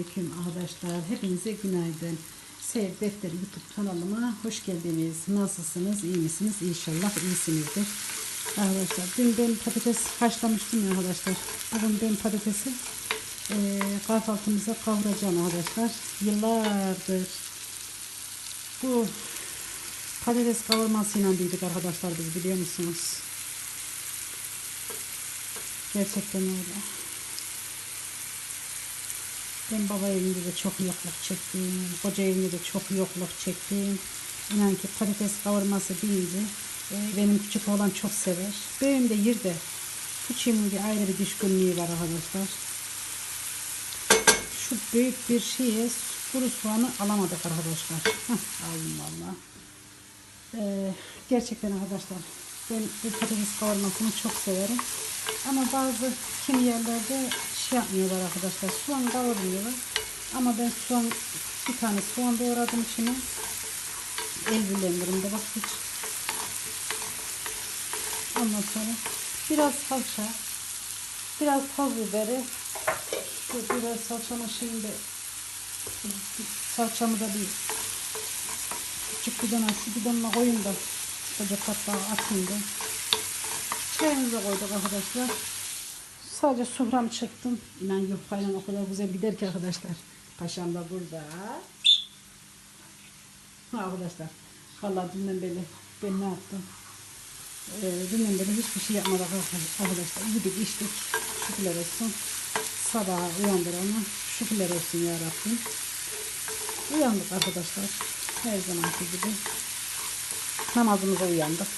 Aleyküm arkadaşlar. Hepinize günaydın. Sev Defteri YouTube kanalıma hoş geldiniz. Nasılsınız? İyi misiniz? İnşallah iyisinizdir. Arkadaşlar dün ben patates haşlamıştım ya arkadaşlar. Bugün ben patatesi eee kahvaltımıza kavuracağım arkadaşlar. Yıllardır bu patates kavurmasıyla büyüdük arkadaşlar biz biliyor musunuz? Gerçekten öyle. Ben baba evinde de çok yokluk çektim. Koca evinde de çok yokluk çektim. İnan ki patates kavurması deyince e, benim küçük oğlan çok sever. Benim de yer de küçüğümün bir ayrı bir düşkünlüğü var arkadaşlar. Şu büyük bir şeye kuru soğanı alamadık arkadaşlar. Hah, aldım valla. Ee, gerçekten arkadaşlar ben bu patates kavurmasını çok severim. Ama bazı kimi yerlerde şey yapmıyorlar arkadaşlar. Soğan kavurmuyorlar. Ama ben soğan bir tane soğan doğradım içine. El blenderımda bak hiç. Ondan sonra biraz salça, biraz toz biberi, şu biber salçamın şeyinde salçamı da bir küçük bidona, şu bidonuna koyayım da koca patlağı atayım da. Çayımızı koyduk arkadaşlar. Sadece sufram çıktım. İnan yufkayla o kadar güzel gider ki arkadaşlar. Paşam da burada. Ha arkadaşlar. Vallahi dünden beri ben ne yaptım? Ee, dünden beri hiçbir şey yapmadık arkadaşlar. Yedik içtik. Şükürler olsun. Sabah uyandıranı şükürler olsun ya Rabbim. Uyandık arkadaşlar. Her zamanki gibi. Namazımıza uyandık.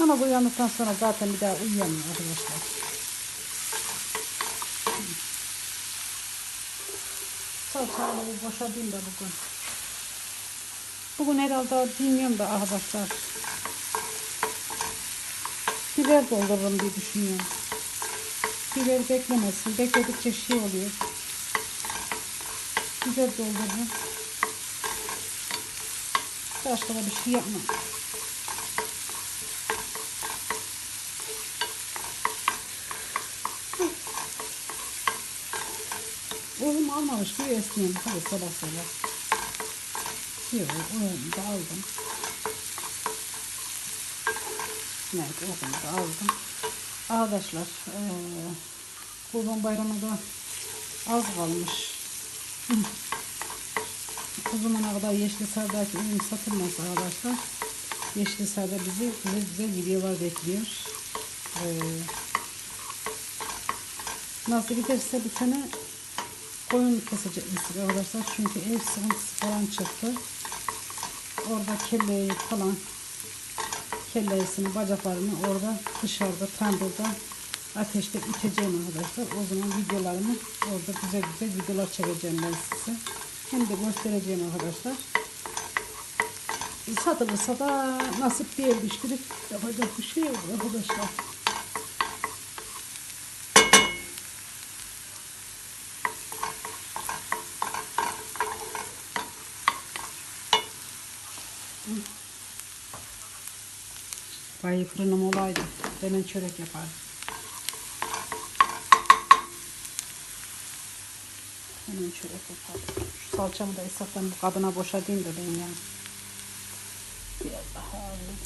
Namaz uyandıktan sonra zaten bir daha uyuyamıyor arkadaşlar. Salçaları boşadayım da bugün. Bugün herhalde bilmiyorum da arkadaşlar. Biber doldururum diye düşünüyorum. Biber beklemesin. Bekledikçe şey oluyor. Biber doldururum. Başka da bir şey yapmam. Almamış bir esneyim. Hadi sabah sabah. Yok oğlumu da aldım. Evet oğlumu da aldım. Arkadaşlar eee kurban bayramı da az kalmış. O zamana kadar Yeşilisar'daki ürün satılmaz arkadaşlar. Yeşilisar'da bizi güzel güzel videolar bekliyor. Ee, nasıl giderse bir sene koyun kesecekmişiz arkadaşlar. Çünkü ev sıkıntısı falan çıktı. Orada kelleyi falan kellesini, bacaklarını orada dışarıda tandırda ateşte üteceğim arkadaşlar. O zaman videolarımı orada güzel güzel videolar çekeceğim ben size. Hem de göstereceğim arkadaşlar. Satılırsa da nasip bir el düşkürük yapacak bir şey yok arkadaşlar. Vay fırınım olaydı. Hemen çörek yapardım. Hemen çörek yapardım. Şu salçamı da esnaftan bu kadına boşadayım da ben yani. Biraz daha alayım.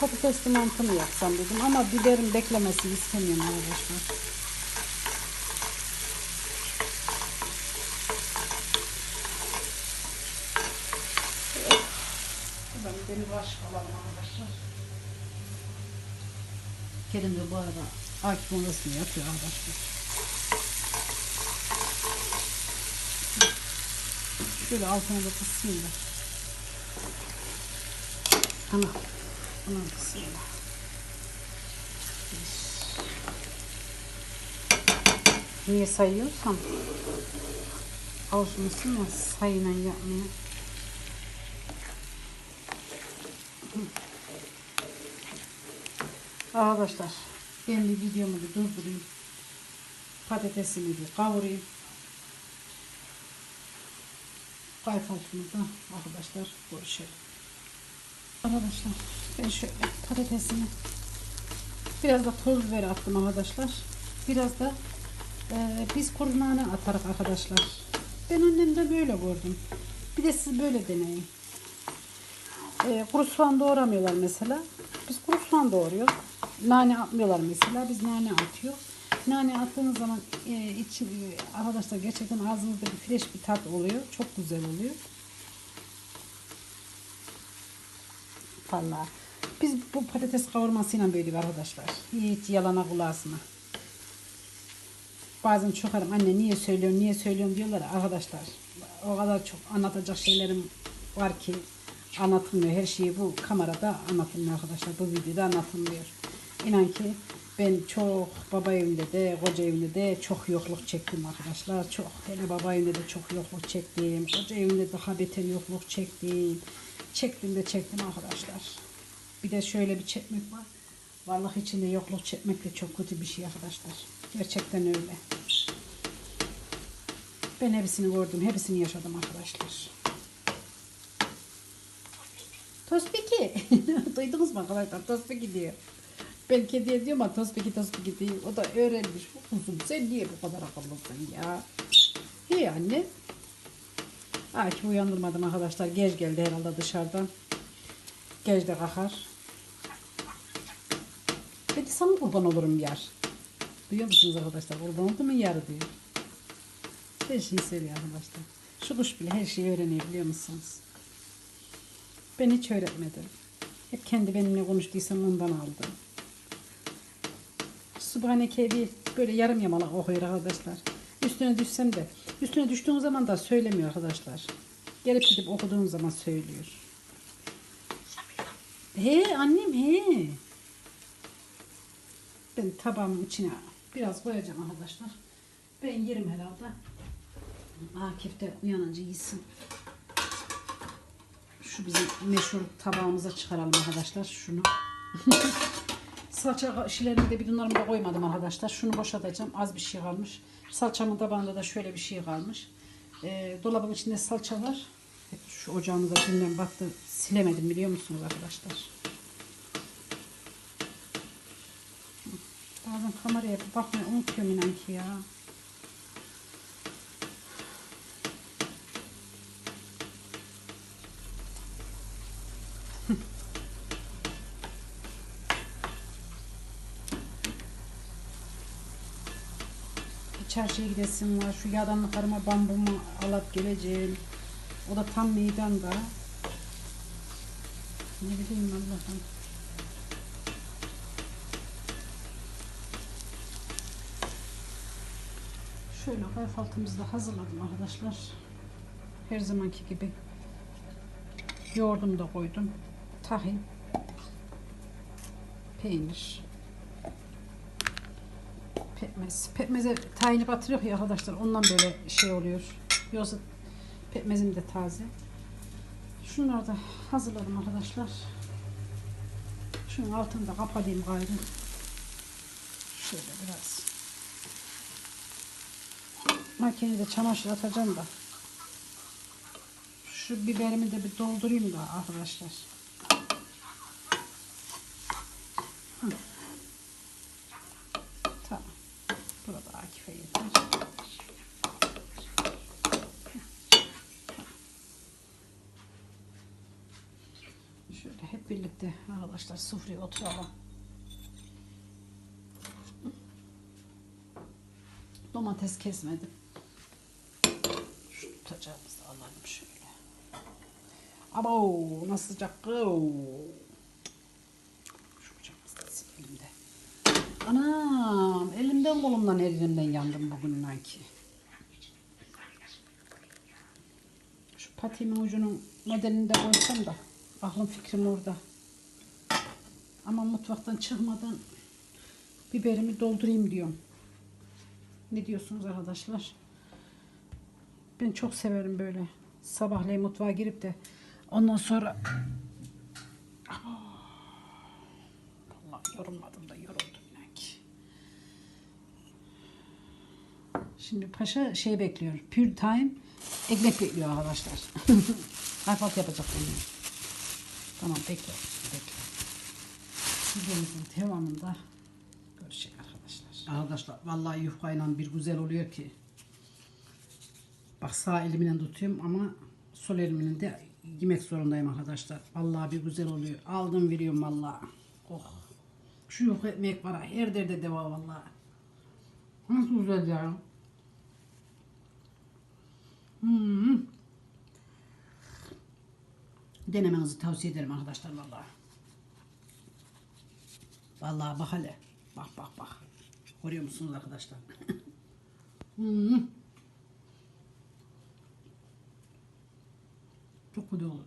Patatesli mantı mı yapsam dedim ama biberin beklemesini istemiyorum arkadaşlar. Ben beni baş falan arkadaşlar. Kerim de bu arada Akif odasını yapıyor arkadaşlar. Şöyle altına da kısayım da. Tamam. Bunu kısayım da. Niye sayıyorsam olsun ya sayıyla yapmaya. Arkadaşlar ben videomu bir durdurayım. Patatesimi bir kavurayım. Kayfaltımızda arkadaşlar görüşelim. Arkadaşlar ben şöyle patatesimi Biraz da toz biber attım arkadaşlar. Biraz da e, biz kuru nane atarız arkadaşlar. Ben annemde böyle gördüm. Bir de siz böyle deneyin. E, kuru soğan doğramıyorlar mesela. Biz kuru soğan doğruyoruz. Nane atmıyorlar mesela. Biz nane atıyor. Nane attığınız zaman e, için, e, arkadaşlar gerçekten ağzınızda bir fresh bir tat oluyor. Çok güzel oluyor. Vallahi. Biz bu patates kavurmasıyla büyüdük arkadaşlar. Hiç yalana kulağısına. Bazen çok ararım anne niye söylüyorsun niye söylüyorsun diyorlar arkadaşlar. O kadar çok anlatacak şeylerim var ki anlatılmıyor. Her şeyi bu kamerada anlatılmıyor arkadaşlar. Bu videoda anlatılmıyor. İnan ki ben çok baba evinde de koca evinde de çok yokluk çektim arkadaşlar. Çok hele baba evinde de çok yokluk çektim. Koca evinde daha beter yokluk çektim. Çektim de çektim arkadaşlar. Bir de şöyle bir çekmek var. Vallahi içinde yokluk çekmek de çok kötü bir şey arkadaşlar. Gerçekten öyle. Ben hepsini gördüm. Hepsini yaşadım arkadaşlar. Tospiki. Duydunuz mu arkadaşlar? Tospiki diyor. Ben kediye diyorum ama Tospiki Tospiki diyor. O da öğrenmiş. Kuzum sen niye bu kadar akıllısın ya? İyi anne. Belki uyandırmadım arkadaşlar. Geç geldi herhalde dışarıdan. Geç de kalkar. Dedi sana kurban olurum yar. Duyuyor musunuz arkadaşlar? Kurban oldu mu yar diyor. Her şeyi söylüyor arkadaşlar. Şu kuş bile her şeyi öğreniyor biliyor musunuz? Ben hiç öğretmedim. Hep kendi benimle konuştuysam ondan aldım. Subhaneke bir böyle yarım yamalak okuyor arkadaşlar. Üstüne düşsem de üstüne düştüğüm zaman da söylemiyor arkadaşlar. Gelip gidip okuduğum zaman söylüyor. He annem he. Ben tabağımın içine biraz koyacağım arkadaşlar. Ben yerim herhalde. Akif de uyanınca yesin. Şu bizim meşhur tabağımıza çıkaralım arkadaşlar. Şunu. Salça şilerini de bidonlarıma koymadım arkadaşlar. Şunu boşaltacağım. Az bir şey kalmış. Salçamın tabağında da şöyle bir şey kalmış. Ee, dolabın içinde salça var. Şu ocağımıza dünden battı. Silemedim biliyor musunuz arkadaşlar? Bazen kameraya bakmayı unutuyorum inan ki ya. Çarşıya gidesim var. Şu yadanlıklarıma bambumu alıp geleceğim. O da tam meydanda. Ne bileyim Allah'ım. Şöyle kahvaltımızı da hazırladım arkadaşlar. Her zamanki gibi. Yoğurdumu da koydum. Tahin. Peynir. Pekmez. Pekmeze tahini batırıyor ya arkadaşlar. Ondan böyle şey oluyor. Yoksa pekmezim de taze. Şunları da hazırladım arkadaşlar. Şunun altını da kapatayım gayrı. Şöyle biraz. Makinede çamaşır atacağım da. Şu biberimi de bir doldurayım da arkadaşlar. Hı. Tamam. Burada Akif'e yeter. Şöyle birlikte arkadaşlar sofraya oturalım. Domates kesmedim. Şu tutacağımızı alalım şöyle. Abo nasıl sıcak. Şu bıçağımızı da silelim de. Anam elimden kolumdan her yandım bugün ki. Şu patiğimin ucunun modelini de koysam da aklım fikrim orada. Ama mutfaktan çıkmadan biberimi doldurayım diyorum. Ne diyorsunuz arkadaşlar? Ben çok severim böyle. Sabahleyin mutfağa girip de ondan sonra Vallahi yorulmadım da yoruldum inan ki. Şimdi paşa şey bekliyor. Pure time ekmek bekliyor arkadaşlar. Kahvaltı yapacak benim. Tamam bekle. Bekle. Videomuzun devamında görecek arkadaşlar. Arkadaşlar vallahi yufkayla bir güzel oluyor ki. Bak sağ elimle tutuyorum ama sol elimle de yemek zorundayım arkadaşlar. Vallahi bir güzel oluyor. Aldım veriyorum vallahi. Oh. Şu yufka ekmek var. Her derde deva vallahi. Nasıl güzel ya. Hmm. Denemenizi tavsiye ederim arkadaşlar vallahi. Vallahi bak hele. Bak bak bak. Görüyor musunuz arkadaşlar? Hmm. Çok güzel olur.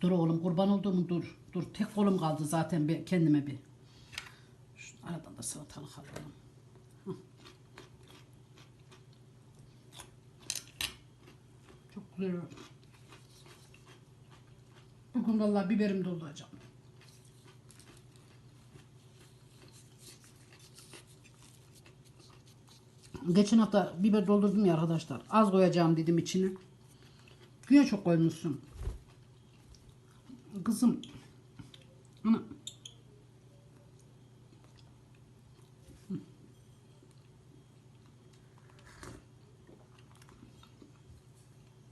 Dur oğlum kurban olduğum dur. Dur tek kolum kaldı zaten ben kendime bir. Şu aradan da salatalık alalım. Çok güzel. Bugün vallahi biberim dolduracağım. Geçen hafta biber doldurdum ya arkadaşlar. Az koyacağım dedim içine. Güya çok koymuşsun. Kızım. Ana.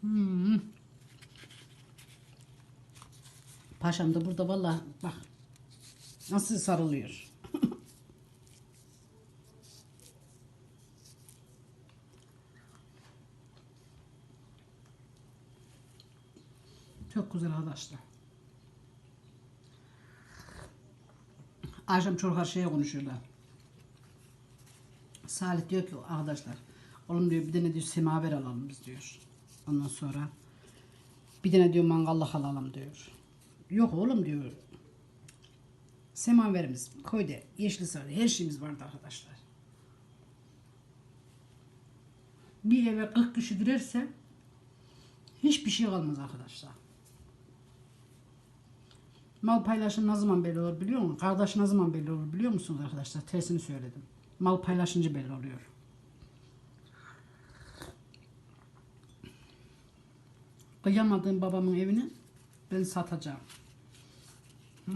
Hmm. Paşam da burada vallahi bak. Nasıl sarılıyor. Çok güzel arkadaşlar. Akşam çok her şeye konuşuyorlar. Salih diyor ki arkadaşlar oğlum diyor bir tane diyor semaver alalım biz diyor. Ondan sonra bir tane diyor mangallık alalım diyor. Yok oğlum diyor. Semaverimiz koyda yeşil sarı her şeyimiz vardı arkadaşlar. Bir eve 40 kişi girerse hiçbir şey kalmaz arkadaşlar. Mal paylaşım ne zaman belli olur biliyor musun? Kardeş ne zaman belli olur biliyor musunuz arkadaşlar? Tersini söyledim. Mal paylaşınca belli oluyor. Kıyamadığım babamın evini ben satacağım. Hı.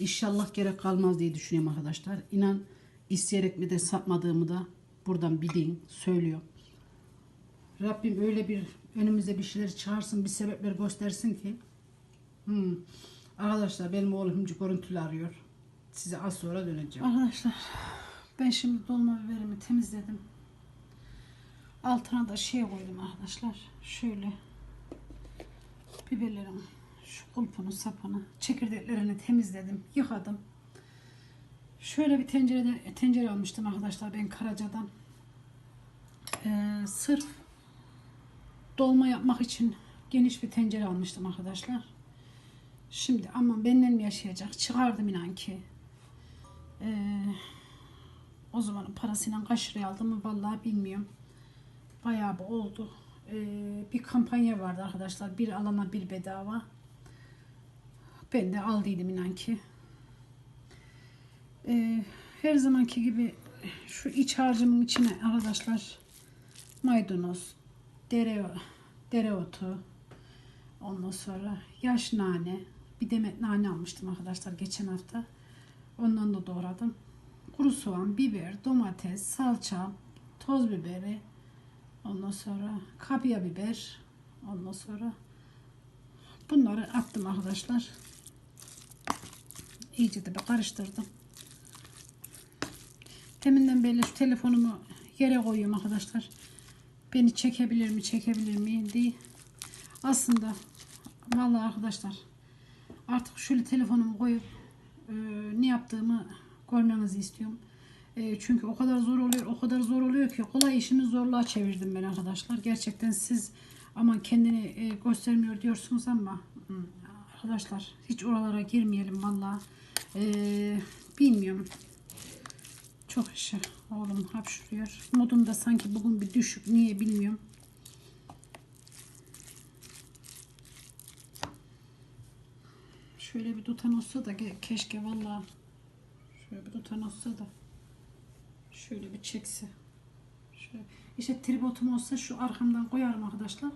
İnşallah gerek kalmaz diye düşünüyorum arkadaşlar. İnan isteyerek mi de satmadığımı da buradan bilin, söylüyorum. Rabbim öyle bir önümüze bir şeyler çıkarsın, bir sebepler göstersin ki. Hmm. Arkadaşlar benim oğlum görüntülü arıyor. Size az sonra döneceğim. Arkadaşlar ben şimdi dolma biberimi temizledim. Altına da şey koydum arkadaşlar. Şöyle biberlerin şu kulpunu sapını çekirdeklerini temizledim. Yıkadım. Şöyle bir tencerede tencere almıştım arkadaşlar ben Karaca'dan. Ee, sırf dolma yapmak için geniş bir tencere almıştım arkadaşlar. Şimdi ama benden mi yaşayacak? Çıkardım inan ki. Ee, o zamanın parasıyla kaç liraya aldım vallahi bilmiyorum. Bayağı bir oldu. Ee, bir kampanya vardı arkadaşlar. Bir alana bir bedava. Ben de aldıydım inan ki. Ee, her zamanki gibi şu iç harcımın içine arkadaşlar maydanoz, dere, dereotu, ondan sonra yaş nane, bir demet nane almıştım arkadaşlar geçen hafta. Ondan da doğradım. Kuru soğan, biber, domates, salça, toz biberi, ondan sonra kapya biber, ondan sonra bunları attım arkadaşlar. İyice de bir karıştırdım. Deminden beri şu telefonumu yere koyuyorum arkadaşlar. Beni çekebilir mi, çekebilir mi diye. Aslında vallahi arkadaşlar artık şöyle telefonumu koyup e, ne yaptığımı görmenizi istiyorum. E, çünkü o kadar zor oluyor, o kadar zor oluyor ki kolay işimi zorluğa çevirdim ben arkadaşlar. Gerçekten siz aman kendini e, göstermiyor diyorsunuz ama arkadaşlar hiç oralara girmeyelim vallahi. E, bilmiyorum. Çok işi. Oğlum hapşırıyor. Modum da sanki bugün bir düşük. Niye bilmiyorum. Şöyle bir tutan olsa da ke- keşke valla. Şöyle bir tutan olsa da. Şöyle bir çekse. Şöyle. İşte tripodum olsa şu arkamdan koyarım arkadaşlar.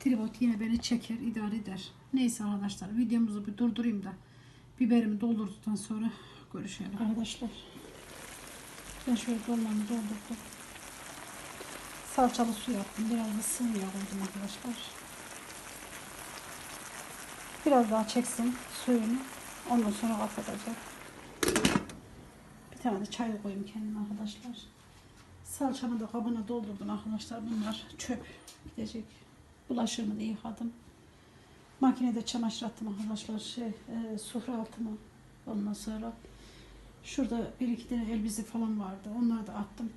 tripod yine beni çeker, idare eder. Neyse arkadaşlar videomuzu bir durdurayım da biberimi doldurduktan sonra görüşelim. Arkadaşlar ben şöyle dolmamı doldurdum. Salçalı su yaptım. Biraz da sıvı yağ arkadaşlar. Biraz daha çeksin suyunu. Ondan sonra kapatacak. Tane de çay koyayım kendime arkadaşlar. Salçamı da kabına doldurdum arkadaşlar. Bunlar çöp gidecek. Bulaşığımı da yıkadım. Makinede çamaşır attım arkadaşlar. Şey, e, sufra altıma. Ondan sonra şurada bir iki tane elbise falan vardı. Onları da attım.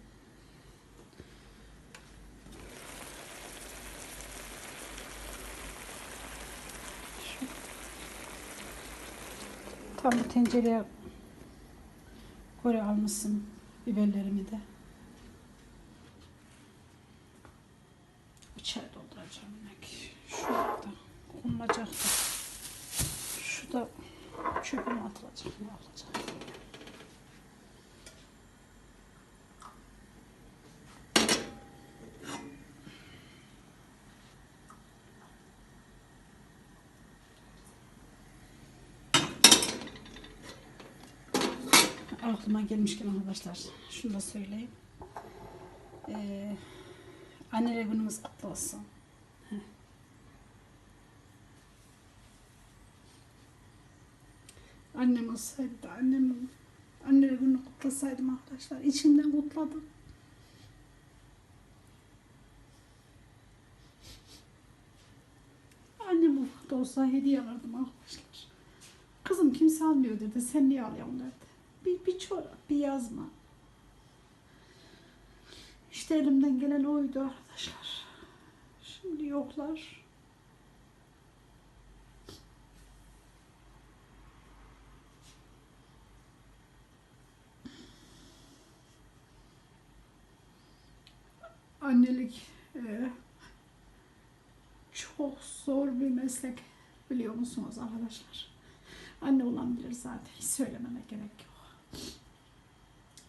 Tam bu tencereye göre almışsın biberlerimi de. Çay dolduracağım inek. Şurada konulacak da. Şu da çöpüme atılacak. Ne olacak? Aklıma gelmişken arkadaşlar şunu da söyleyeyim. Ee, anneler günümüz kutlu olsun. Heh. Annem olsaydı da annem anneler gününü kutlasaydım arkadaşlar. içimden kutladım. Annem ufakta olsa hediye alırdım arkadaşlar. Kızım kimse almıyor dedi. Sen niye alıyorsun dedi. Bir, bir çorap, bir yazma. İşte elimden gelen oydu arkadaşlar. Şimdi yoklar. Annelik e, çok zor bir meslek biliyor musunuz arkadaşlar? Anne olan bilir zaten. Hiç söylememe gerek yok.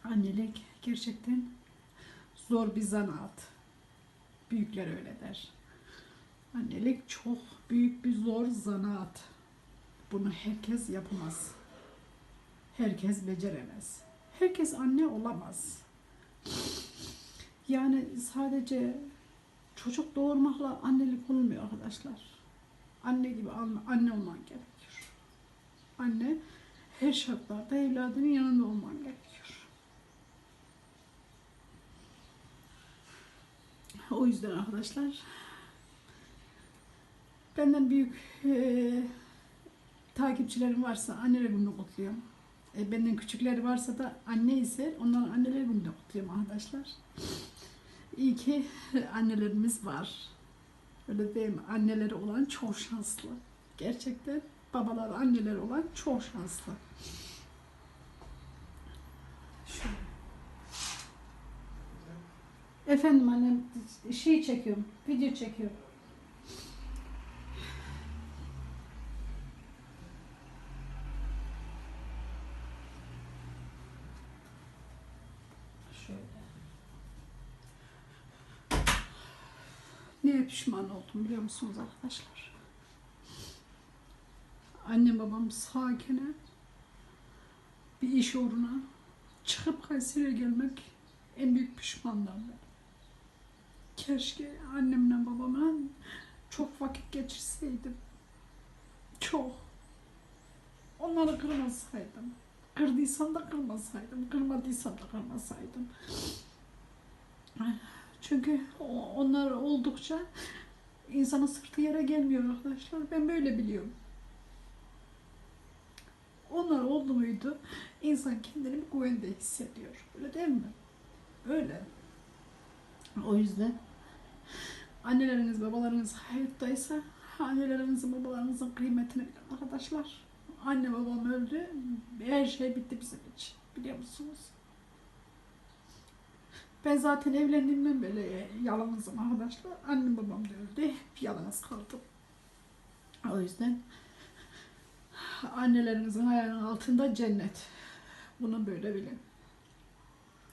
Annelik gerçekten zor bir zanaat. Büyükler öyle der. Annelik çok büyük bir zor zanaat. Bunu herkes yapamaz. Herkes beceremez. Herkes anne olamaz. Yani sadece çocuk doğurmakla annelik olmuyor arkadaşlar. Anne gibi anne, olman gerekiyor. Anne her şartlarda evladının yanında olman gerekiyor. O yüzden arkadaşlar benden büyük eee takipçilerim varsa anneler gününü kutluyorum. E, benden küçükleri varsa da anne ise onların anneler gününü de arkadaşlar. İyi ki annelerimiz var. Öyle değil mi? Anneleri olan çok şanslı. Gerçekten babalar, anneler olan çok şanslı. Şöyle. Efendim annem şey çekiyorum, video çekiyorum. Şöyle. Neye pişman oldum biliyor musunuz arkadaşlar? Annem babam sağken bir iş uğruna çıkıp Kayseri'ye gelmek en büyük pişmanlığım benim. Keşke annemle babama çok vakit geçirseydim. Çok. Onları kırmasaydım. Kırdıysam da kırmasaydım. Kırmadıysam da kırmasaydım. Çünkü onlar oldukça insanın sırtı yere gelmiyor arkadaşlar. Ben böyle biliyorum. Onlar oldu muydu insan kendini güvende hissediyor. Öyle değil mi? Öyle. O yüzden anneleriniz, babalarınız hayattaysa annelerinizin, babalarınızın kıymetini bilin arkadaşlar. Anne babam öldü. Her şey bitti bizim için. Biliyor musunuz? Ben zaten evlendiğimden beri yalnızım arkadaşlar. Annem babam da öldü. Hep yalnız kaldım. O yüzden annelerinizin ayağının altında cennet. Bunu böyle bilin.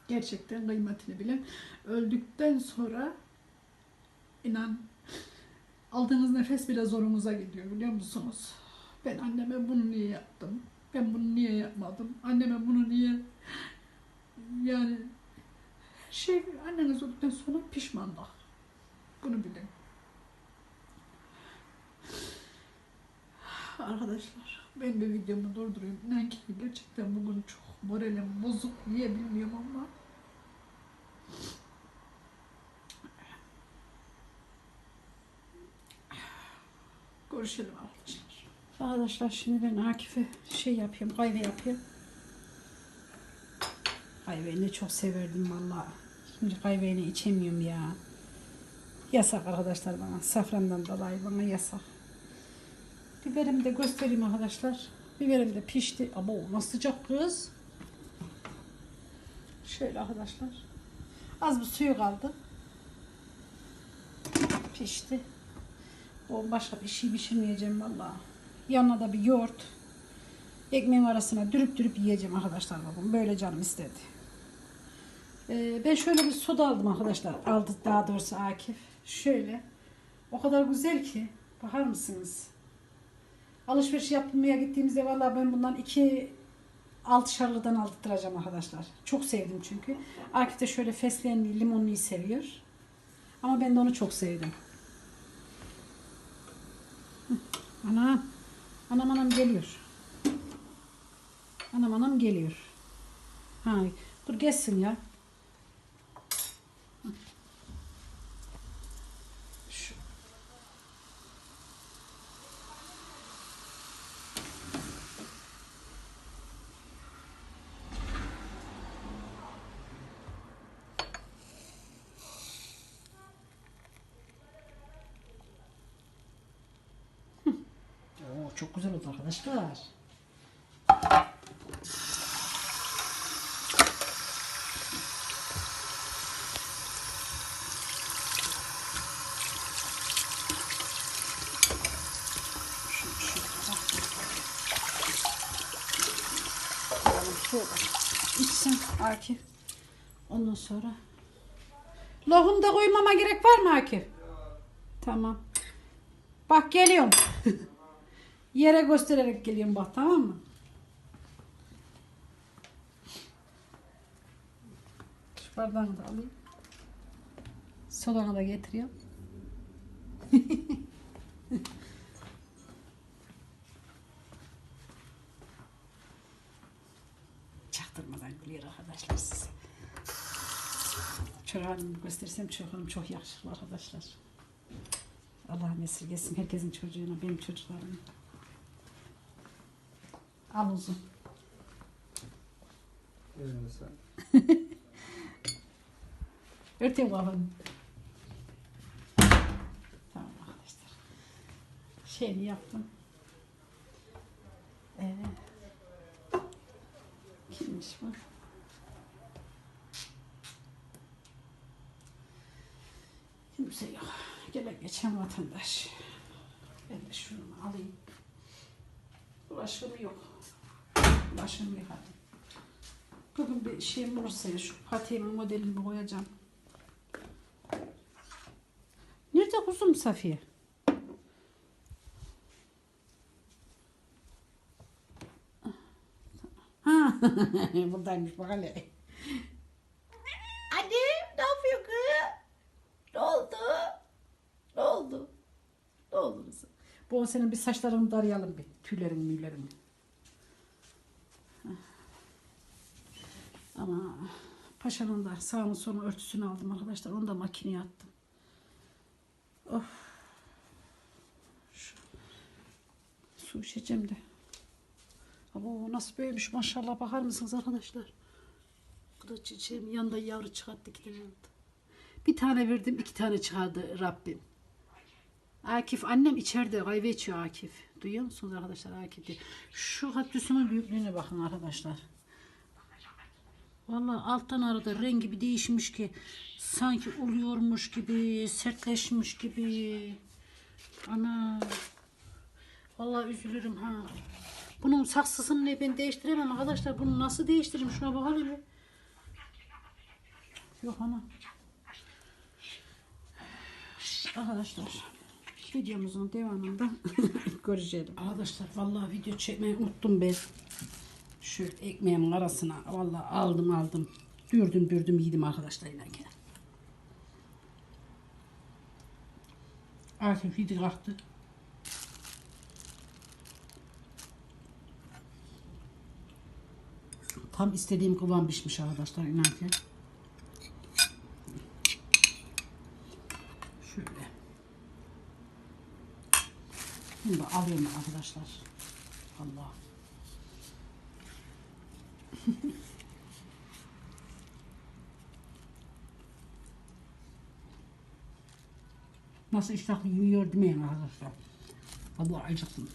Gerçekten kıymetini bilin. Öldükten sonra inan Aldığınız nefes bile zorunuza gidiyor biliyor musunuz? Ben anneme bunu niye yaptım? Ben bunu niye yapmadım? Anneme bunu niye... Yani şey anneniz öldükten sonra pişmanlık. Bunu bilin. Arkadaşlar ben bir videomu durdurayım. İnan ki gerçekten bugün çok moralim bozuk. Niye bilmiyorum ama. Görüşelim arkadaşlar. Arkadaşlar şimdi ben Akif'e şey yapıyorum, kahve yapıyorum. Kahveyi ne çok severdim vallahi. Şimdi kahveyi içemiyorum ya. Yasak arkadaşlar bana. Safrandan dolayı bana yasak. Biberimi de göstereyim arkadaşlar. Biberim de pişti. Ama o nasıl sıcak kız. Şöyle arkadaşlar. Az bir suyu kaldı. Pişti. O başka bir şey pişirmeyeceğim vallahi. Yanına da bir yoğurt. Ekmeğin arasına dürüp dürüp yiyeceğim arkadaşlar bakın. Böyle canım istedi. Ee, ben şöyle bir soda aldım arkadaşlar. Aldı daha doğrusu Akif. Şöyle. O kadar güzel ki. Bakar mısınız? Alışveriş yapmaya gittiğimizde vallahi ben bundan iki altışarlıdan aldırtacağım arkadaşlar. Çok sevdim çünkü. Akif de şöyle fesleğenli, limonluyu seviyor. Ama ben de onu çok sevdim. Anam. Anam anam geliyor. Anam anam geliyor. Ha, dur gelsin ya. Çok güzel oldu arkadaşlar. Şöyle. İçsin Akif. Ondan sonra. Lohum da koymama gerek var mı Akif? Tamam. Bak geliyorum. Yere göstererek geliyorum bak tamam mı? Şu da alayım. Sodanı da getiriyorum. Çaktırmadan gülüyor arkadaşlar size. Çocuğumu göstersem çocuğum çok yakışıklı arkadaşlar. Allah'ım esirgesin herkesin çocuğuna, benim çocuklarım. Al uzun. Elini sen. Örteyim kafanı. Tamam arkadaşlar. Şeyini yaptım. Evet. Kimmiş bu? Kimse yok. Gelen geçen vatandaş. Ben de şunu alayım. Bulaşığım yok. Bulaşığımı yıkadım. Bugün bir şeyim olursa ya, şu patiğimin modelini koyacağım. Nerede kuzum Safiye? Ha, buradaymış bak hele. Annem ne yapıyor kız? Ne oldu? Ne oldu? Ne oldu kızım? Bu senin bir saçlarını darayalım bir. Tüylerin müylerin. Ama paşanın da sağını sonu örtüsünü aldım arkadaşlar. Onu da makineye attım. Of. Şu. Su içeceğim de. Abo nasıl büyümüş maşallah bakar mısınız arkadaşlar? Bu da çiçeğim yanında yavru çıkarttı iki. Bir tane verdim iki tane çıkardı Rabbim. Akif annem içeride kahve içiyor Akif. Duyuyor musunuz arkadaşlar Akif diye. Şu kaktüsümün büyüklüğüne bakın arkadaşlar. Vallahi alttan arada rengi bir değişmiş ki sanki uluyormuş gibi, sertleşmiş gibi. Ana. Vallahi üzülürüm ha. Bunun saksısını ne ben değiştiremem arkadaşlar. Bunu nasıl değiştiririm? Şuna bakalım. Yok ana. Arkadaşlar. videomuzun devamında göreceğiz. Arkadaşlar vallahi video çekmeyi unuttum ben. Şu ekmeğimin arasına vallahi aldım aldım. Dürdüm dürdüm yedim arkadaşlar yine. Artık video kalktı. Tam istediğim kıvam pişmiş arkadaşlar inanki. Şöyle. Bunu da alayım arkadaşlar. Allah. Nasıl iştahlı yiyor demeyin arkadaşlar. Allah acıktım.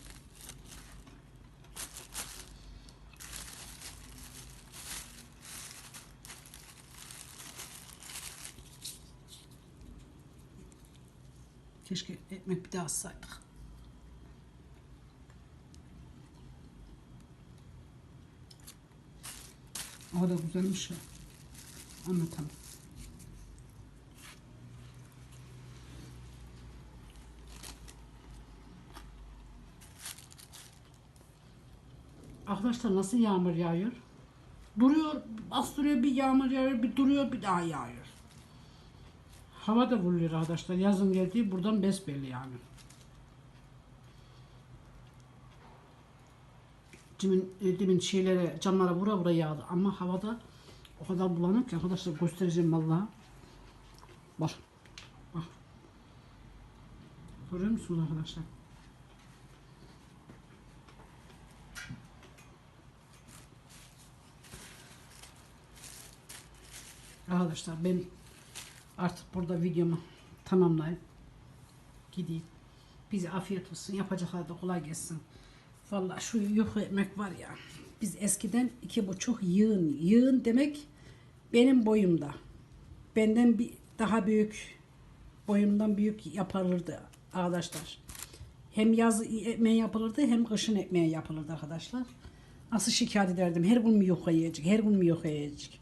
Keşke ekmek bir daha alsaydık. O da güzelmiş ya. Anlatamam. Arkadaşlar nasıl yağmur yağıyor? Duruyor, bastırıyor bir yağmur yağıyor, bir duruyor bir daha yağıyor. Hava da vuruyor arkadaşlar. Yazın geldiği buradan besbelli yani. Demin, e, demin şeylere, camlara vura vura yağdı. Ama havada o kadar bulanık ki arkadaşlar göstereceğim vallahi. Bak. Bak. Görüyor musunuz arkadaşlar? Arkadaşlar ben artık burada videomu tamamlayayım. Gideyim. Bize afiyet olsun. Yapacaklar da kolay gelsin. Vallahi şu yuh ekmek var ya. Biz eskiden iki buçuk yığın. Yığın demek benim boyumda. Benden bir daha büyük boyumdan büyük yapılırdı arkadaşlar. Hem yaz ekmeği yapılırdı hem kışın ekmeği yapılırdı arkadaşlar. Nasıl şikayet ederdim. Her gün mü yok yiyecek, her gün mü yok yiyecek.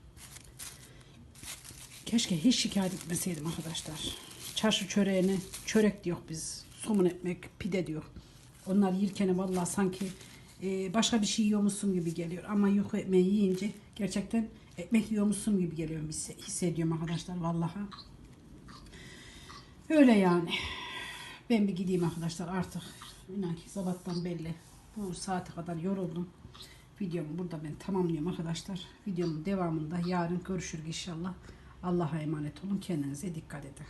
Keşke hiç şikayet etmeseydim arkadaşlar. Çarşı çöreğini çörek diyor biz. Somun ekmek, pide diyor. Onlar yerken vallahi sanki e, başka bir şey yiyormuşsun gibi geliyor. Ama yok ekmeği yiyince gerçekten ekmek yiyormuşsun gibi geliyor. hisse- Hissediyorum arkadaşlar vallahi. Öyle yani. Ben bir gideyim arkadaşlar artık. İnan ki sabahtan belli. Bu saate kadar yoruldum. Videomu burada ben tamamlıyorum arkadaşlar. Videomun devamında yarın görüşürüz inşallah. Allah'a emanet olun. Kendinize dikkat edin.